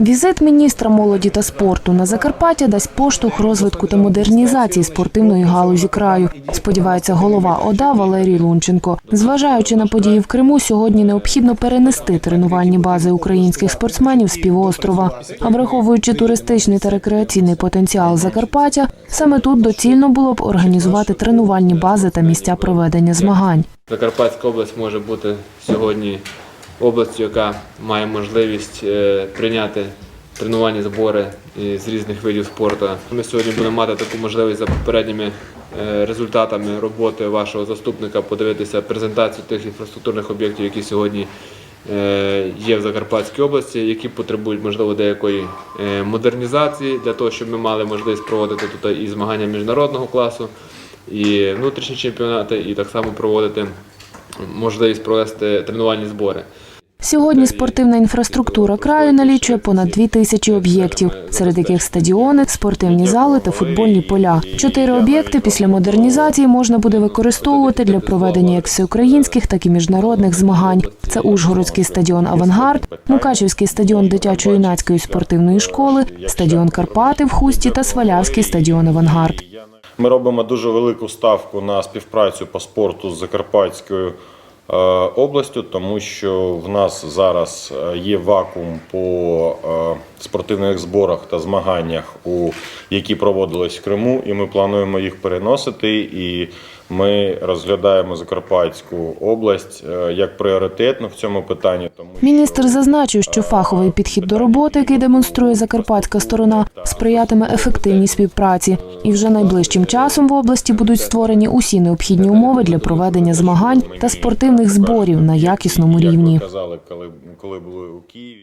Візит міністра молоді та спорту на Закарпаття дасть поштовх розвитку та модернізації спортивної галузі краю. Сподівається голова ОДА Валерій Лунченко. Зважаючи на події в Криму, сьогодні необхідно перенести тренувальні бази українських спортсменів з півострова. А враховуючи туристичний та рекреаційний потенціал Закарпаття, саме тут доцільно було б організувати тренувальні бази та місця проведення змагань. Закарпатська область може бути сьогодні областю, яка має можливість е, прийняти тренувальні збори з різних видів спорту. Ми сьогодні будемо мати таку можливість за попередніми е, результатами роботи вашого заступника подивитися презентацію тих інфраструктурних об'єктів, які сьогодні е, є в Закарпатській області, які потребують можливо деякої модернізації для того, щоб ми мали можливість проводити тут і змагання міжнародного класу, і внутрішні чемпіонати, і так само проводити можливість провести тренувальні збори. Сьогодні спортивна інфраструктура краю налічує понад дві тисячі об'єктів, серед яких стадіони, спортивні зали та футбольні поля. Чотири об'єкти після модернізації можна буде використовувати для проведення як всеукраїнських, так і міжнародних змагань. Це Ужгородський стадіон Авангард, Мукачівський стадіон дитячо-юнацької спортивної школи, стадіон Карпати в Хусті та Свалявський стадіон Авангард. Ми робимо дуже велику ставку на співпрацю по спорту з Закарпатською областю, тому що в нас зараз е, є вакуум по е, спортивних зборах та змаганнях, які проводились в Криму, і ми плануємо їх переносити. І ми розглядаємо Закарпатську область е, як пріоритетну в цьому питанні. Тому Міністр зазначив, що фаховий підхід до роботи, який демонструє закарпатська сторона, сприятиме ефективній співпраці. І вже найближчим часом в області будуть створені усі необхідні умови для проведення змагань та спортивних зборів на якісному рівні. казали, коли, коли були у Києві.